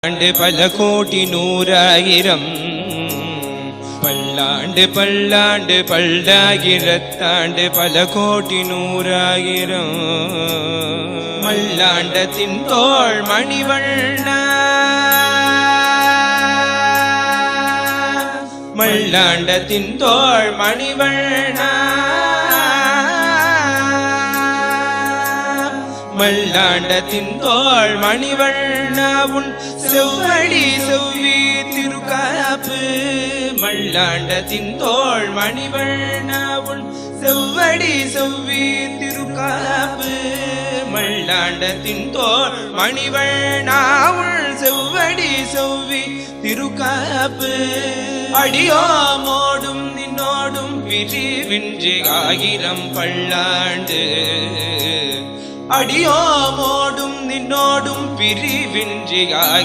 பல்லாண்டு பல கோடி நூறாயிரம். பல்லாண்டு பல்லாண்டு பல்லாயிரத்தாண்டு பல கோடி நூறாயிரம். மல்லாண்டத்தின் தோள் மணிவண்ண. மல்லாண்டத்தின் தோள் மணிவண்ண. மல்லாண்டத்தின் தோள் மணிவண்ணாவுன் செவ்வழி செவ்வி திருக்காப்பு. மல்லாண்டத்தின் தோள் மணிவண்ணாவுன் செவ்வடி செவ்வி திருக்காப்பு. மல்லாண்டத்தின் தோல் மணிவண்ணாவுள் செவ்வடி செவ்வி திருக்காப்பு. அடியோ மோடும் நின்னோடும் விரிவின்றி ஆயிரம் பல்லாண்டு. அடியோமோடும் நின்னோடும் பிரிவின்றி ஆகி